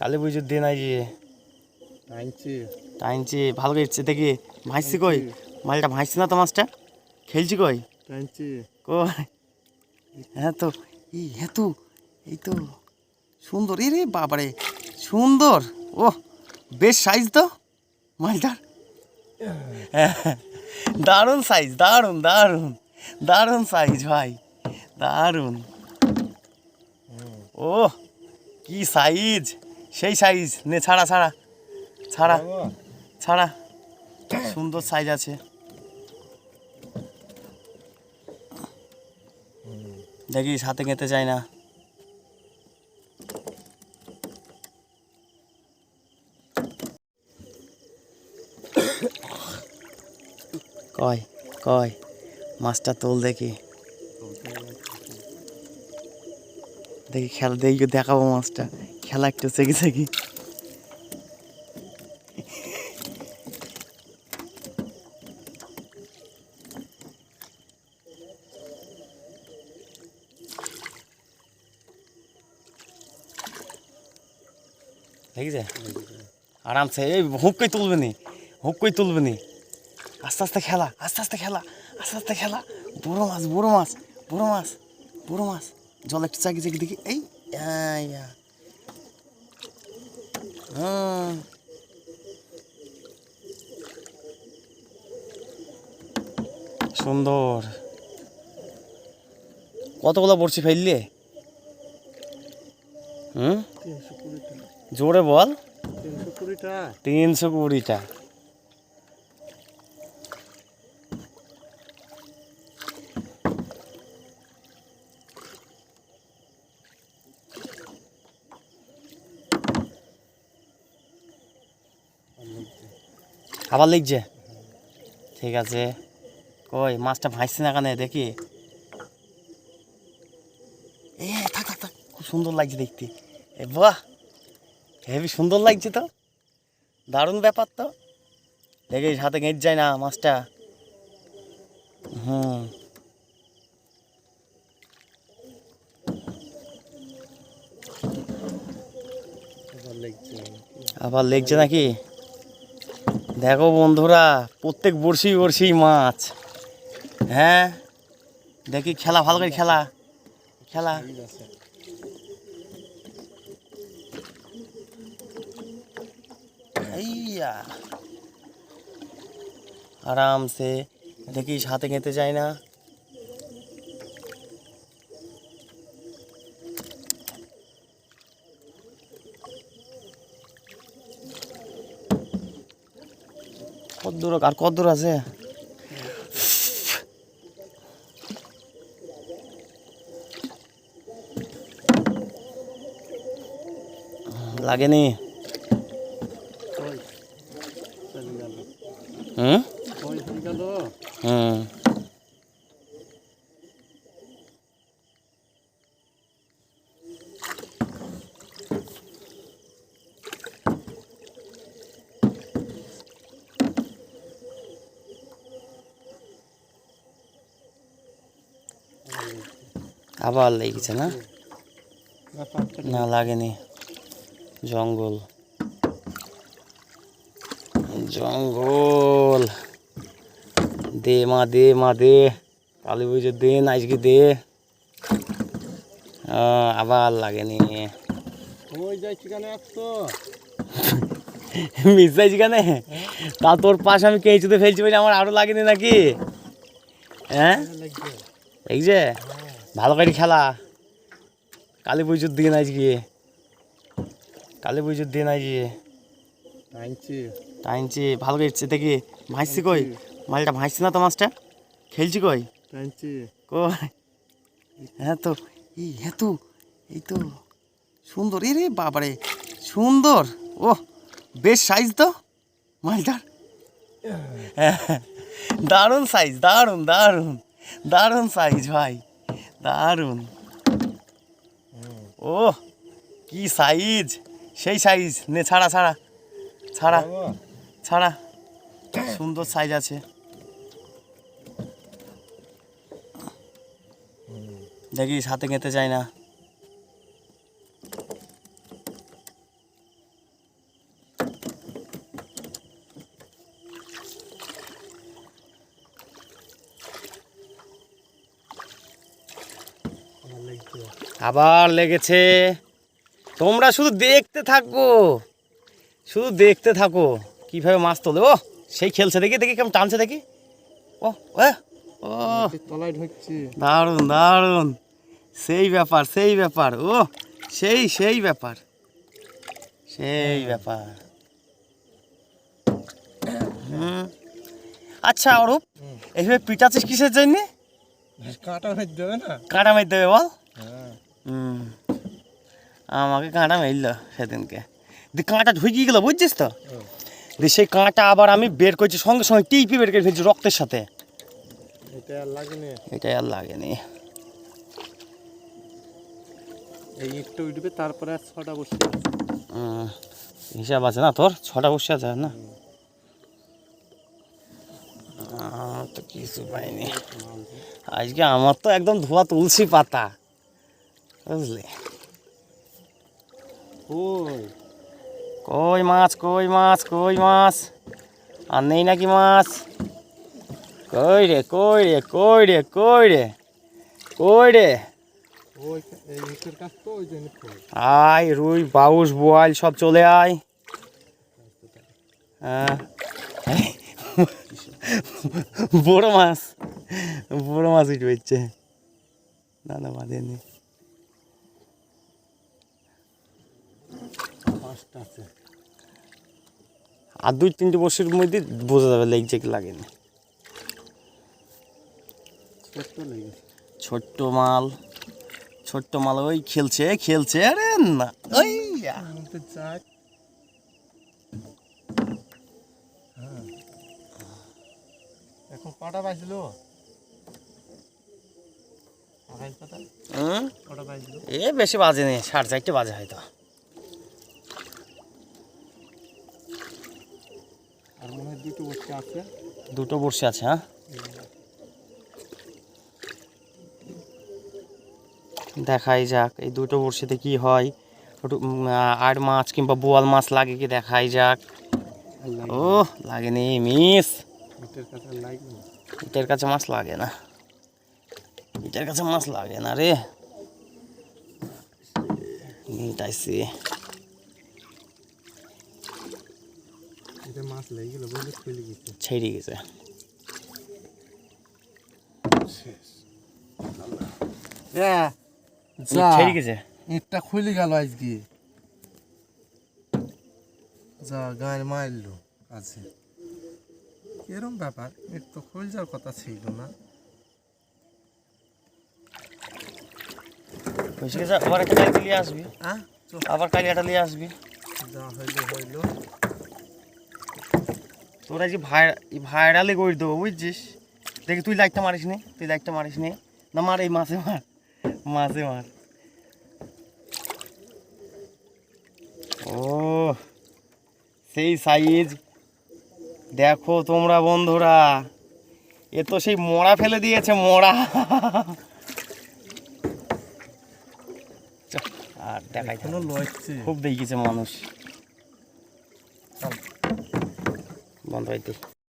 কালী পুজোর দিন আইজি টাইনছি টাইনছি ভালো করছে দেখি। ভাসছি কই? মালটা ভাসছে না তো মাছটা? খেলছি কই? টাইনছি কই? হ্যাঁ তো এই হ্যাঁ তো এই তো। সুন্দর এ রে বাবারে সুন্দর। ও বেশ সাইজ তো মালটার দারুণ সাইজ দারুণ দারুণ দারুণ সাইজ ভাই দারুণ। ও কি সাইজ সেই সাইজ নে ছাড়া ছাড়া ছাড়া ছাড়া। সুন্দর সাইজ আছে। দেখি হাতে খেতে চাই না। কয় কয় মাছটা তোল দেখি। দেখি খেলা দেখি দেখাবো মাছটা। খেলা একটু চেকি দেখেছে আরামসে, এই হুক করে তুলবে নি? হুক করে তুলবে নি? আস্তে আস্তে খেলা, আস্তে আস্তে খেলা, আস্তে আস্তে খেলা। বড় মাছ বড় মাছ বড় মাছ বড় মাছ। জল একটু চাকি চাকি দেখি, এই হুম। সুন্দর। কতগুলো বড়শি ফেললে? হুম? জোরে বল। তিনশো কুড়িটা। তিনশো কুড়িটা। আবার লিখছে। ঠিক আছে। কই, মাছটা ভাসছে না কানে দেখি? এ, থাক থাক খুব সুন্দর লাগছে দেখতে। এ, বাহ! হেবি সুন্দর লাগছে তো। দারুণ ব্যাপার তো। দেখিস হাতে গেঁট যায় না মাছটা। হুম। আবার লেগছে নাকি? দেখো বন্ধুরা, প্রত্যেক বড়শি বড়শি মাছ। হ্যাঁ? দেখি খেলা, ভালো করে খেলা। খেলা। আরামসে। দেখি সাথে খেতে চাই না। কত দূর আর কত দূর আছে? লাগেনি? হুম? হুম। আবার লেগেছে না? না লাগেনি। জঙ্গল। জঙ্গল। দে মা দে মা দে। কালী পুজোর দিন আজকে দে। আবার লাগেনি। মিস যাইছি কেন তা তোর পাশে আমি কেঁচুতে ফেলছি বলে আমার আরও লাগেনি নাকি? হ্যাঁ? লাগছে? ভালো করে খেলা। কালী পুজোর দিন আজকে। কালী পুজোর দিন আজকে। টাইনছি টাইনছি ভালো করছে। দেখি ভাসছি কই? মালটা ভাসছে না তো মাছটা? খেলছি কই? টাইনছি কই? হ্যাঁ তো এই হ্যাঁ তো এই তো সুন্দর। এ রে বাবারে সুন্দর। ও বেশ সাইজ তো মালটার হ্যাঁ, দারুণ সাইজ দারুণ দারুণ দারুণ সাইজ ভাই। দারুণ। ও, কি সাইজ সেই সাইজ নে, ছাড়া ছাড়া ছাড়া ছাড়া। সুন্দর সাইজ আছে। দেখি, সাথে খেতে চাই না। আবার লেগেছে। তোমরা শুধু দেখতে থাকো। শুধু দেখতে থাকো কীভাবে মাছ তোলে। ও সেই খেলছে দেখি দেখি কেমন টানছে দেখি। ও। ও তলায় ঢুকছে। দারুণ দারুণ। সেই ব্যাপার সেই ব্যাপার। ও সেই সেই ব্যাপার। সেই ব্যাপার। হুম। আচ্ছা অরূপ। এইভাবে পিটাচ্ছিস কিসের জন্য? কাঁটা মেরে দেবে না? কাঁটা মারতে হবে বল। হ্যাঁ। আমাকে কাঁটা মারল সেদিনকে। দি কাঁটা ঢুকিয়ে গেল বুঝছিস তো? ও, দি সেই কাঁটা আবার আমি বের করছি সঙ্গে সঙ্গে টিপি বের করে ফেলছি রক্তের সাথে। এটা আর লাগেনি। এটাই আর লাগেনি। এই ইটটা উঠবে তারপরে আর ছটা বসে হিসাব আছে না তোর? ছটা বসে আছে না? তো কিছু পাইনি। আজকে আমার তো একদম ধোয়া তুলসী পাতা। বুঝলি? কই? মাছ কই মাছ কই মাছ? আর নেই নাকি মাছ? কই রে কই রে কই রে কই রে? কই রে? আয় রুই বাউস বোয়াল সব চলে আয়। হ্যাঁ। বড় মাছ বড় মাছ উঠে হচ্ছে না না। বাঁধেনি পাঁচটা আছে আর দুই তিনটে বছরের মধ্যে বোঝা যাবে লেগছে কি লাগেনি। ছোট্ট লেগেছে ছোট্ট মাল ছোট্ট মাল ওই খেলছে খেলছে আরে না ওই হ্যাঁ। এখন কটা বাজলো? এ বেশি বাজেনি সাড়ে চারটে বাজে হয়তো আর মনে হয় দুটো বসে আছে দুটো বসে আছে হ্যাঁ? দেখাই যাক এই দুটো বড়শিতে কি হয়। আর মাছ কিংবা বোয়াল মাছ লাগে কি দেখাই যাক। ও লাগেনি মিস। ইটের কাছে। ইটের মাছ লাগে না। ইটের কাছে মাছ লাগে না রে। মিটাইছি এটা মাছ লেগে গেল বলে খুলে গেছে। ছেড়ে গেছে। ছেড়ে গেছে। ইটটা খুলে গেল আজকে। যা গায়ে মারলো আছে। এরম ব্যাপার ইট তো খুলে যাওয়ার কথা ছিল না। আবার একটা নিয়ে আসবি। আবার কালিয়াটা নিয়ে আসবি। যা হইল হইল। তোরা যে ভাই ভাইরালে করে দেবো বুঝছিস? দেখি তুই লাইটটা মারিস নি তুই লাইটটা মারিস নি। না মার এই মাছে মার মাছে মার। ও সেই সাইজ দেখো তোমরা বন্ধুরা এ তো সেই মোড়া ফেলে দিয়েছে মোড়া চ, আর দেখাই খুব দেখিছে মানুষ। বন্ধ হইতে